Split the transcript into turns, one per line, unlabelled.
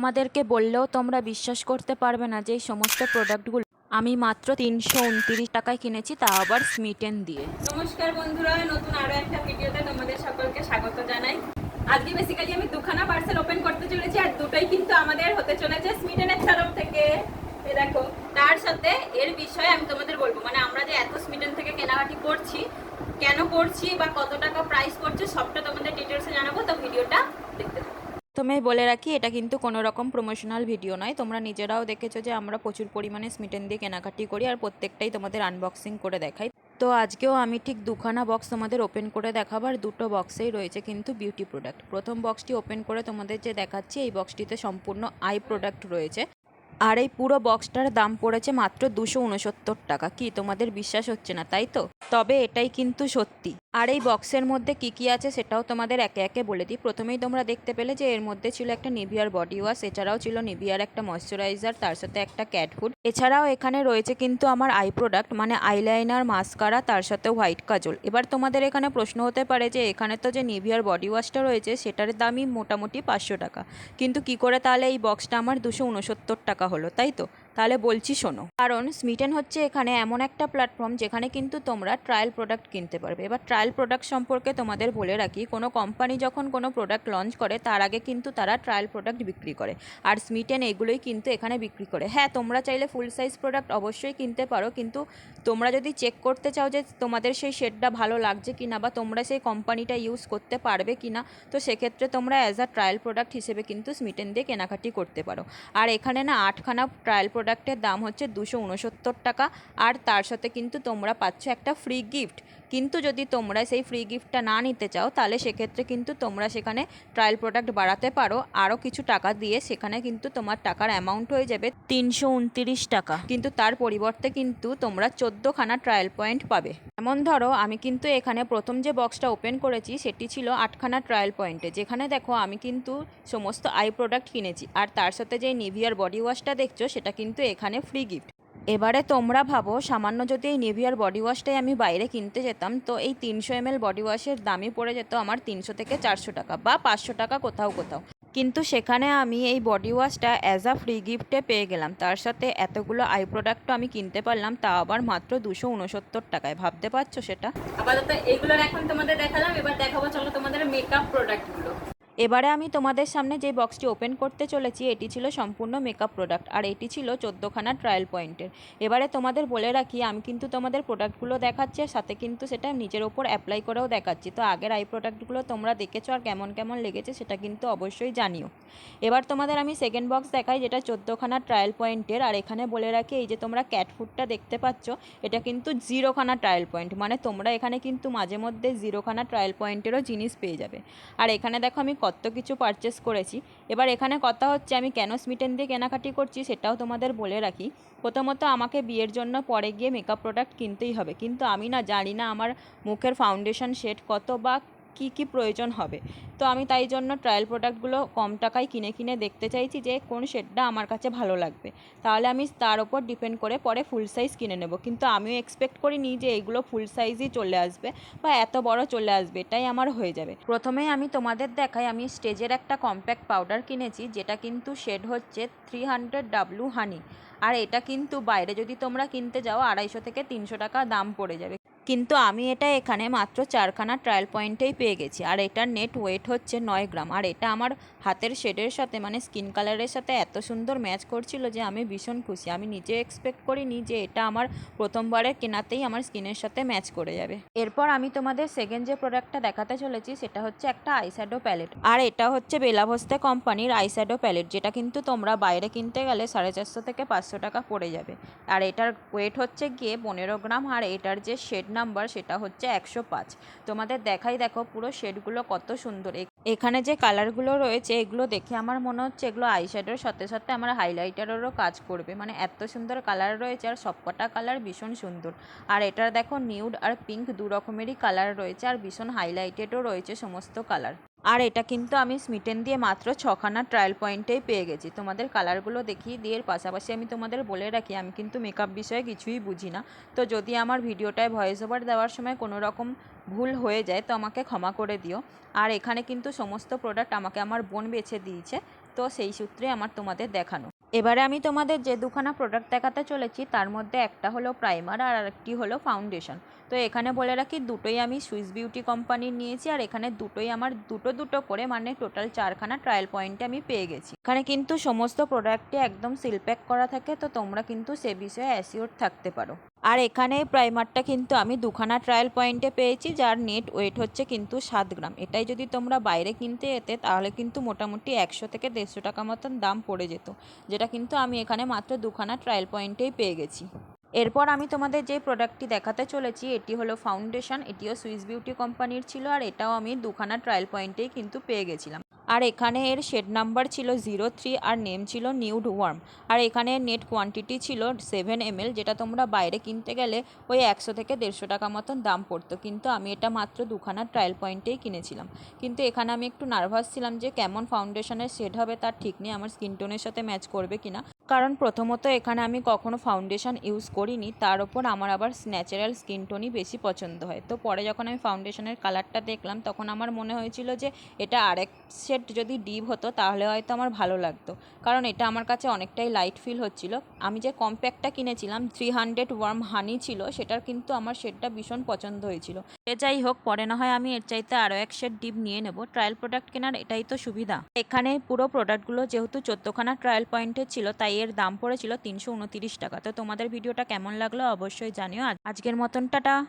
আমাদেরকে বললেও তোমরা বিশ্বাস করতে পারবে না যে এই সমস্ত প্রোডাক্টগুলো আমি মাত্র তিনশো উনত্রিশ টাকায় কিনেছি, তা আবার স্মিটেন দিয়ে।
নমস্কার বন্ধুরা, নতুন আরও একটা ভিডিওতে তোমাদের সকলকে স্বাগত জানাই। আজকে বেসিক্যালি আমি দুখানা পার্সেল ওপেন করতে চলেছি, আর দুটোই কিন্তু আমাদের হতে চলেছে স্মিটেনের তরফ থেকে। এ দেখো, তার সাথে এর বিষয়ে আমি তোমাদের বলব মানে আমরা যে এত স্মিটেন থেকে কেনাকাটি করছি, কেন করছি বা কত টাকা প্রাইস করছে, সবটা তোমাদের ডিটেলসে জানাব, তো ভিডিওটা
প্রথমেই বলে রাখি, এটা কিন্তু কোনো রকম প্রমোশনাল ভিডিও নয়। তোমরা নিজেরাও দেখেছ যে আমরা প্রচুর পরিমাণে স্মিটেন দিয়ে কেনাকাটি করি আর প্রত্যেকটাই তোমাদের আনবক্সিং করে দেখাই। তো আজকেও আমি ঠিক দুখানা বক্স তোমাদের ওপেন করে দেখাবার দুটো বক্সেই রয়েছে কিন্তু বিউটি প্রোডাক্ট প্রথম বক্সটি ওপেন করে তোমাদের যে দেখাচ্ছি, এই বক্সটিতে সম্পূর্ণ আই প্রোডাক্ট রয়েছে। আর এই পুরো বক্সটার দাম পড়েছে মাত্র দুশো উনসত্তর টাকা। কি তোমাদের বিশ্বাস হচ্ছে না, তাই তো? তবে এটাই কিন্তু সত্যি। আর এই বক্সের মধ্যে কি কি আছে সেটাও তোমাদের একে একে বলে দিই। প্রথমেই তোমরা দেখতে পেলে যে এর মধ্যে ছিল একটা নিভিয়ার বডি ওয়াশ এছাড়াও ছিল নিভিয়ার একটা ময়শ্চারাইজার তার সাথে একটা ক্যাট ফুড এছাড়াও এখানে রয়েছে কিন্তু আমার আই প্রোডাক্ট মানে আইলাইনার মাস্কারা তার সাথে হোয়াইট কাজল। এবার তোমাদের এখানে প্রশ্ন হতে পারে যে এখানে তো যে নিভিয়ার বডি ওয়াশটা রয়েছে, সেটার দামই মোটামুটি পাঁচশো টাকা। কিন্তু কি করে তাহলে এই বক্সটা আমার দুশো উনসত্তর টাকা হলো, তাই তো? তাহলে বলছি শোনো। কারণ স্মিটেন হচ্ছে এখানে এমন একটা প্ল্যাটফর্ম যেখানে কিন্তু তোমরা ট্রায়াল প্রোডাক্ট কিনতে পারবে। এবার ট্রায়াল প্রোডাক্ট সম্পর্কে তোমাদের বলে রাখি, কোনো কোম্পানি যখন কোনো প্রোডাক্ট লঞ্চ করে, তার আগে কিন্তু তারা ট্রায়াল প্রোডাক্ট বিক্রি করে। আর স্মিটেন এগুলোই কিন্তু এখানে বিক্রি করে। হ্যাঁ তোমরা চাইলে ফুল সাইজ প্রোডাক্ট অবশ্যই কিনতে পারো, কিন্তু তোমরা যদি চেক করতে চাও যে তোমাদের সেই শেডটা ভালো লাগছে কি না বা তোমরা সেই কোম্পানিটা ইউজ করতে পারবে কি না তো সেক্ষেত্রে তোমরা অ্যাজ আ ট্রায়াল প্রোডাক্ট হিসেবে কিন্তু স্মিটেন দিয়ে কেনাকাটি করতে পারো। আর এখানে না আটখানা ট্রায়াল প্রোডাক্টের দাম হচ্ছে দুশো উনসত্তর টাকা। আর তার সাথে কিন্তু তোমরা পাচ্ছ একটা ফ্রি গিফট কিন্তু যদি তোমরা সেই ফ্রি গিফটটা না নিতে চাও, তাহলে সেক্ষেত্রে কিন্তু তোমরা সেখানে ট্রায়াল প্রোডাক্ট বাড়াতে পারো। আরও কিছু টাকা দিয়ে সেখানে কিন্তু তোমার টাকার অ্যামাউন্ট হয়ে যাবে তিনশো উনতিরিশ টাকা। কিন্তু তার পরিবর্তে কিন্তু তোমরা চোদ্দোখানা ট্রায়াল পয়েন্ট পাবে। এমন ধরো, আমি কিন্তু এখানে প্রথম যে বক্সটা ওপেন করেছি, সেটি ছিল আটখানা ট্রায়াল পয়েন্টে যেখানে দেখো, আমি কিন্তু সমস্ত আই প্রোডাক্ট কিনেছি। আর তার সাথে যে নিভিয়ার বডি ওয়াশটা দেখছ সেটা কিন্তু এখানে ফ্রি গিফট এবারে তোমরা ভাবো, সামান্য যদি এই নিভিয়ার বডি ওয়াশটাই আমি বাইরে কিনতে যেতাম, তো এই তিনশো এমএল বডি ওয়াশের দামই পড়ে যেত আমার তিনশো থেকে চারশো টাকা বা পাঁচশো টাকা কোথাও কোথাও। কিন্তু সেখানে আমি এই বডি ওয়াশটা অ্যাজ আ ফ্রি গিফটে পেয়ে গেলাম। তার সাথে এতগুলো আই প্রোডাক্টও আমি কিনতে পারলাম, তা আবার মাত্র দুশো উনসত্তর টাকায়। ভাবতে পারছ সেটা?
আপাতত এইগুলোর এখন তোমাদের দেখালাম, এবার দেখাবো চলো তোমাদের মেকআপ প্রোডাক্টগুলো
এবারে আমি তোমাদের সামনে যে বক্সটি ওপেন করতে চলেছি, এটি ছিল সম্পূর্ণ মেকআপ প্রোডাক্ট আর এটি ছিল চোদ্দোখানা ট্রায়াল পয়েন্টের এবারে তোমাদের বলে রাখি, আমি কিন্তু তোমাদের প্রোডাক্টগুলো দেখাচ্ছি, আর সাথে কিন্তু সেটা নিজের ওপর অ্যাপ্লাই করেও দেখাচ্ছি। তো আগের আই প্রোডাক্টগুলো তোমরা দেখেছ, আর কেমন কেমন লেগেছে সেটা কিন্তু অবশ্যই জানিও। এবার তোমাদের আমি সেকেন্ড বক্স দেখাই, যেটা চোদ্দোখানা ট্রায়াল পয়েন্টের আর এখানে বলে রাখি, এই যে তোমরা ক্যাট ফুডটা দেখতে পাচ্ছ, এটা কিন্তু জিরোখানা ট্রায়াল পয়েন্ট মানে তোমরা এখানে কিন্তু মাঝে মধ্যে জিরোখানা ট্রায়াল পয়েন্টেরও জিনিস পেয়ে যাবে। আর এখানে দেখো আমি কিছু পারচেস করেছি। এবার এখানে কথা হচ্ছে, আমি কেন স্মিটেন দিয়ে কেনাকাটি করছি সেটাও তোমাদের বলে রাখি। প্রথমত আমাকে বিয়ের জন্য পরে গিয়ে মেকআপ প্রোডাক্ট কিনতেই হবে। কিন্তু আমি না জানি না আমার মুখের ফাউন্ডেশন শেড কত বা কী কী প্রয়োজন হবে? তো আমি তাই জন্য ট্রায়াল প্রোডাক্টগুলো কম টাকায় কিনে কিনে দেখতে চাইছি যে কোন শেডটা আমার কাছে ভালো লাগবে। তাহলে আমি তার ওপর ডিপেন্ড করে পরে ফুল সাইজ কিনে নেব। কিন্তু আমিও এক্সপেক্ট করিনি যে এইগুলো ফুল সাইজই চলে আসবে বা এত বড় চলে আসবে, এটাই আমার হয়ে যাবে। প্রথমেই আমি তোমাদের দেখাই, আমি স্টেজের একটা কম্প্যাক্ট পাউডার কিনেছি, যেটা কিন্তু শেড হচ্ছে থ্রি হান্ড্রেড ডাব্লু হানি আর এটা কিন্তু বাইরে যদি তোমরা কিনতে যাও, আড়াইশো থেকে তিনশো টাকা দাম পড়ে যাবে। কিন্তু আমি এটা এখানে মাত্র চারখানা ট্রায়াল পয়েন্টেই পেয়ে গেছি। আর এটার নেট ওয়েট হচ্ছে নয় গ্রাম। আর এটা আমার হাতের শেডের সাথে মানে স্কিন কালারের সাথে এত সুন্দর ম্যাচ করছিল যে আমি ভীষণ খুশি। আমি নিজে এক্সপেক্ট করিনি যে এটা আমার প্রথমবারের কেনাতেই আমার স্কিনের সাথে ম্যাচ করে যাবে। এরপর আমি তোমাদের সেকেন্ড যে প্রোডাক্টটা দেখাতে চলেছি, সেটা হচ্ছে একটা আইশ্যাডো প্যালেট আর এটা হচ্ছে বেলাভস্তে কোম্পানির আইশ্যাডো প্যালেট যেটা কিন্তু তোমরা বাইরে কিনতে গেলে সাড়ে চারশো থেকে পাঁচশো টাকা পড়ে যাবে। আর এটার ওয়েট হচ্ছে গিয়ে পনেরো গ্রাম। আর এটার যে শেড নাম্বার সেটা হচ্ছে একশো পাঁচ। তোমাদের দেখাই দেখো পুরো শেডগুলো কত সুন্দর। এখানে যে কালারগুলো রয়েছে, এগুলো দেখে আমার মনে হচ্ছে এগুলো আইশ্যাডোর সাথে সাথে আমার হাইলাইটারেরও কাজ করবে। মানে এত সুন্দর কালার রয়েছে আর সবকটা কালার ভীষণ সুন্দর। আর এটার দেখো নিউড আর পিঙ্ক দু রকমেরই কালার রয়েছে আর ভীষণ হাইলাইটেডও রয়েছে সমস্ত কালার। আর এটা কিন্তু আমি স্মিটেন দিয়ে মাত্র ছখানা ট্রায়াল পয়েন্টেই পেয়ে গেছি। তোমাদের কালারগুলো দেখিয়ে দিয়ে পাশাপাশি আমি তোমাদের বলে রাখি, আমি কিন্তু মেকআপ বিষয়ে কিছুই বুঝি না। তো যদি আমার ভিডিওটায় ভয়েস ওভার দেওয়ার সময় কোনো রকম ভুল হয়ে যায়, তো আমাকে ক্ষমা করে দিও। আর এখানে কিন্তু সমস্ত প্রোডাক্ট আমাকে আমার বোন বেছে দিয়েছে, তো সেই সূত্রে আমার তোমাদের দেখানো। এবারে আমি তোমাদের যে দুখানা প্রোডাক্ট দেখাতে চলেছি, তার মধ্যে একটা হলো প্রাইমার আর আরেকটি হলো ফাউন্ডেশন তো এখানে বলে রাখি, দুটোই আমি সুইস বিউটি কোম্পানির নিয়েছি আর এখানে দুটোই আমার, দুটো দুটো করে মানে টোটাল চারখানা ট্রায়াল পয়েন্টে আমি পেয়ে গেছি। এখানে কিন্তু সমস্ত প্রোডাক্টে একদম সিল প্যাক করা থাকে, তো তোমরা কিন্তু সে বিষয়ে অ্যাসিওর থাকতে পারো। আর এখানে প্রাইমারটা কিন্তু আমি দুখানা ট্রায়াল পয়েন্টে পেয়েছি, যার নেট ওয়েট হচ্ছে কিন্তু সাত গ্রাম। এটাই যদি তোমরা বাইরে কিনতে যেতে তাহলে কিন্তু মোটামুটি একশো থেকে দেড়শো টাকা মতন দাম পড়ে যেত। যেটা কিন্তু আমি এখানে মাত্র দুখানা ট্রায়াল পয়েন্টেই পেয়ে গেছি। এরপর আমি তোমাদের যে প্রোডাক্টটি দেখাতে চলেছি, এটি হলো ফাউন্ডেশন এটিও সুইস বিউটি কোম্পানির ছিল, আর এটাও আমি দুখানা ট্রায়াল পয়েন্টেই কিন্তু পেয়ে গেছিলাম। আর এখানে এর শেড নাম্বার ছিল জিরো থ্রি আর নেম ছিল নিউড ওয়ার্ম আর এখানে নেট কোয়ান্টিটি ছিল সেভেন এমএল যেটা তোমরা বাইরে কিনতে গেলে ওই একশো থেকে দেড়শো টাকা মতন দাম পড়তো। কিন্তু আমি এটা মাত্র দুখানা ট্রায়াল পয়েন্টেই কিনেছিলাম। কিন্তু এখানে আমি একটু নার্ভাস ছিলাম যে কেমন ফাউন্ডেশনের শেড হবে, তার ঠিক নেই, আমার স্কিন টোনের সাথে ম্যাচ করবে কিনা। কারণ প্রথমত এখানে আমি কখনো ফাউন্ডেশন ইউজ করিনি, তার ওপর আমার আবার ন্যাচারাল স্কিন টোনই বেশি পছন্দ হয়। তো পরে যখন আমি ফাউন্ডেশনের কালারটা দেখলাম, তখন আমার মনে হয়েছিল যে এটা আরেক শেড যদি ডিপ হতো, তাহলে হয়তো আমার ভালো লাগতো। কারণ এটা আমার কাছে অনেকটাই লাইট ফিল হচ্ছিল। আমি যে কম্প্যাক্টটা কিনেছিলাম থ্রি হান্ড্রেড ওয়ার্ম হানি ছিল, সেটার কিন্তু আমার শেডটা ভীষণ পছন্দ হয়েছিল। এ যাই হোক, পরে না হয় আমি এর চাইতে আরও এক শেড ডিপ নিয়ে নেব। ট্রায়াল প্রোডাক্ট কেনার এটাই তো সুবিধা। এখানে পুরো প্রোডাক্টগুলো যেহেতু চোদ্দোখানা ট্রায়াল পয়েন্টের ছিল, তাই এর দাম পড়েছিল তিনশো উনতিরিশ টাকা। তো তোমাদের ভিডিওটা কেমন লাগল অবশ্যই জানিও। আজ- আজকের মতন, টাটা।